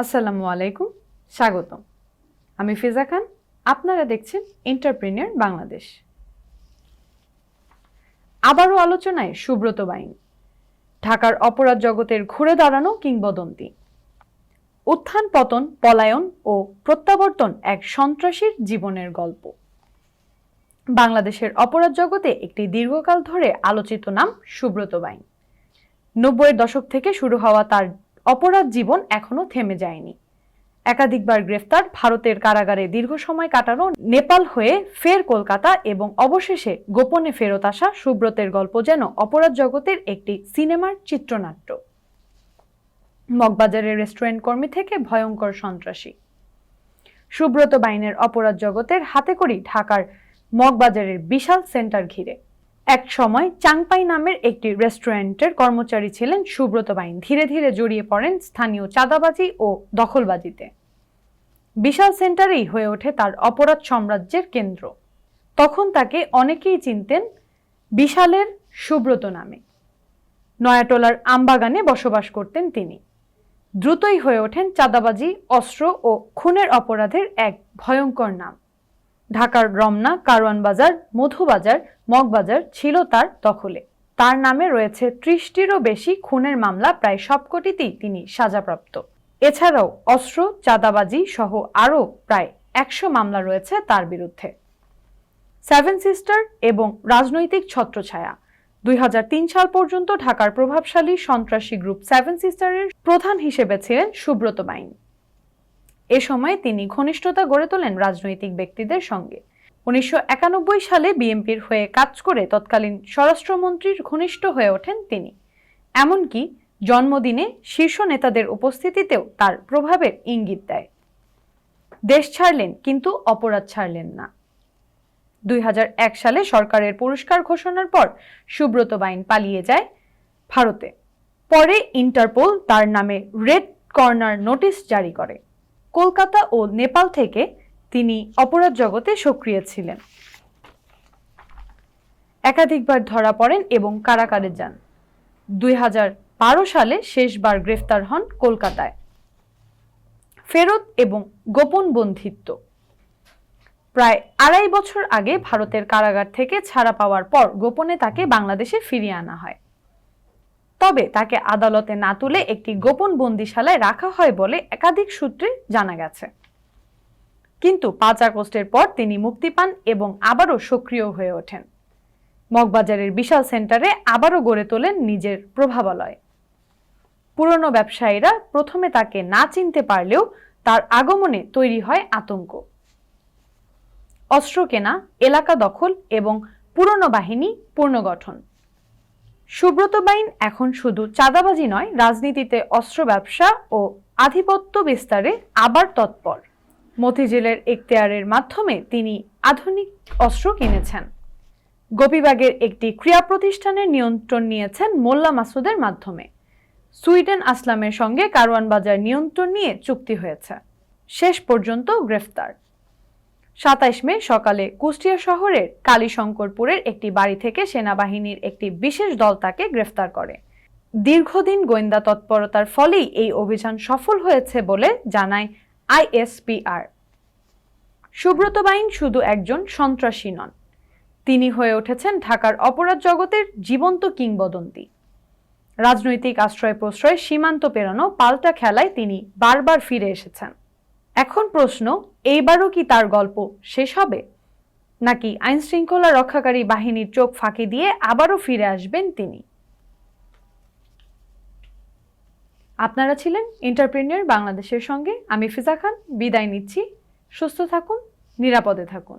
আসসালামু আলাইকুম, স্বাগতম। আমি ফিজা খান, আপনারা দেখছেন এন্টারপ্রেনিয়র বাংলাদেশ আবারও আলোচনায় সুব্রত বাইন, ঢাকার অপরাধ জগতের ঘুরে দাঁড়ানো কিংবদন্তি। উত্থান, পতন, পলায়ন ও প্রত্যাবর্তন এক সন্ত্রাসীর জীবনের গল্প। বাংলাদেশের অপরাধ জগতে একটি দীর্ঘকাল ধরে আলোচিত নাম সুব্রত বাইন। নব্বইয়ের দশক থেকে শুরু হওয়া তার অপরাধ জীবন এখনও থেমে যায়নি। একাধিকবার গ্রেফতার, ভারতের কারাগারে দীর্ঘ সময় কাটানো নেপাল হয়ে ফের কলকাতা এবং অবশেষে গোপনে ফেরত আসা সুব্রতের গল্প যেন অপরাধ জগতের একটি সিনেমার চিত্রনাট্য। মগবাজারের রেস্টুরেন্ট কর্মী থেকে ভয়ঙ্কর সন্ত্রাসী। সুব্রত বাইনের অপরাধ জগতের হাতে করি ঢাকার মগবাজারের বিশাল সেন্টার ঘিরে। এক সময় চাংপাই নামের একটি রেস্টুরেন্টের কর্মচারী ছিলেন সুব্রত বাইন। ধীরে ধীরে জড়িয়ে পড়েন স্থানীয় চাঁদাবাজি ও দখলবাজিতে। বিশাল সেন্টারেই হয়ে ওঠে তার অপরাধ সাম্রাজ্যের কেন্দ্র। তখন তাকে অনেকেই চিনতেন বিশালের সুব্রত নামে। নয়াটোলার আমবাগানে বসবাস করতেন তিনি। দ্রুতই হয়ে ওঠেন চাঁদাবাজি, অস্ত্র ও খুনের অপরাধের এক ভয়ঙ্কর নাম। ঢাকার রমনা, কারওয়ান বাজার, মধুবাজার মগবাজার ছিল তার দখলে। তার নামে রয়েছে ত্রিশটিরও বেশি খুনের মামলা, প্রায় সবকটিতেই তিনি সাজাপ্রাপ্ত। এছাড়াও অস্ত্র, চাঁদাবাজি সহ আরও প্রায় একশো মামলা রয়েছে তার বিরুদ্ধে। সেভেন সিস্টার এবং রাজনৈতিক ছত্রছায়া। দুই হাজার তিন সাল পর্যন্ত ঢাকার প্রভাবশালী সন্ত্রাসী গ্রুপ সেভেন সিস্টারের প্রধান হিসেবে ছিলেন সুব্রত বাইন এ সময় তিনি ঘনিষ্ঠতা গড়ে তোলেন রাজনৈতিক ব্যক্তিদের সঙ্গে। উনিশশো একানব্বই সালে বিএনপির হয়ে কাজ করে তৎকালীন স্বরাষ্ট্রমন্ত্রীর ঘনিষ্ঠ হয়ে ওঠেন তিনি। এমনকি জন্মদিনে শীর্ষ নেতাদের উপস্থিতিতেও তার প্রভাবের ইঙ্গিত দেয়। দেশ ছাড়লেন কিন্তু অপরাধ ছাড়লেন না। দুই হাজার এক সালে সরকারের পুরস্কার ঘোষণার পর সুব্রত বাইন পালিয়ে যায় ভারতে। পরে ইন্টারপোল তার নামে রেড কর্নার নোটিশ জারি করে। কলকাতা ও নেপাল থেকে তিনি অপরাধ জগতে সক্রিয় ছিলেন। একাধিকবার ধরা পড়েন এবং কারাগারে যান। দুই হাজার বারো সালে শেষবার গ্রেফতার হন কলকাতায়। ফেরত এবং গোপন বন্ধিত্ব। প্রায় আড়াই বছর আগে ভারতের কারাগার থেকে ছাড়া পাওয়ার পর গোপনে তাকে বাংলাদেশে ফিরিয়ে আনা হয়। তবে তাকে আদালতে না তুলে একটি গোপন বন্দিশালায় রাখা হয় বলে একাধিক সূত্রে জানা গেছে। কিন্তু পাঁচ আগস্টের পর তিনি মুক্তি পান এবং আবারও সক্রিয় হয়ে ওঠেন। মগবাজারের বিশাল সেন্টারে আবারও গড়ে তোলেন নিজের প্রভাবালয়। পুরনো ব্যবসায়ীরা প্রথমে তাকে না চিনতে পারলেও তার আগমনে তৈরি হয় আতঙ্ক। অস্ত্র কেনা, এলাকা দখল এবং পুরনো বাহিনী পুনর্গঠন। সুব্রত বাইন এখন শুধু চাঁদাবাজি নয়, রাজনীতিতে অস্ত্র ব্যবসা ও আধিপত্য বিস্তারে আবার তৎপর। মতিঝিলের এখতেয়ারের মাধ্যমে তিনি আধুনিক অস্ত্র কিনেছেন। গোপীবাগের একটি ক্রিয়া প্রতিষ্ঠানের নিয়ন্ত্রণ নিয়েছেন মোল্লা মাসুদের মাধ্যমে। সুইডেন আসলামের সঙ্গে কারওয়ান বাজার নিয়ন্ত্রণ নিয়ে চুক্তি হয়েছে। শেষ পর্যন্ত গ্রেফতার। সাতাইশ মে সকালে কুষ্টিয়া শহরের কালীশঙ্করপুরের একটি বাড়ি থেকে সেনাবাহিনীর একটি বিশেষ দল তাকে গ্রেফতার করে। দীর্ঘদিন গোয়েন্দা তৎপরতার ফলেই এই অভিযান সফল হয়েছে বলে জানায় আইএসপিআর। সুব্রত বাইন শুধু একজন সন্ত্রাসী নন, তিনি হয়ে উঠেছেন ঢাকার অপরাধ জগতের জীবন্ত কিংবদন্তি। রাজনৈতিক আশ্রয় প্রশ্রয় সীমান্ত পেরানো পাল্টা খেলায় তিনি বারবার ফিরে এসেছেন। এখন প্রশ্ন, এইবারও কি তার গল্প শেষ হবে? নাকি আইনশৃঙ্খলা রক্ষাকারী বাহিনীর চোখ ফাঁকি দিয়ে আবারও ফিরে আসবেন তিনি? আপনারা ছিলেন এন্টারপ্রেনিয়র বাংলাদেশের সঙ্গে, আমি ফিজা খান, বিদায় নিচ্ছি। সুস্থ থাকুন, নিরাপদে থাকুন।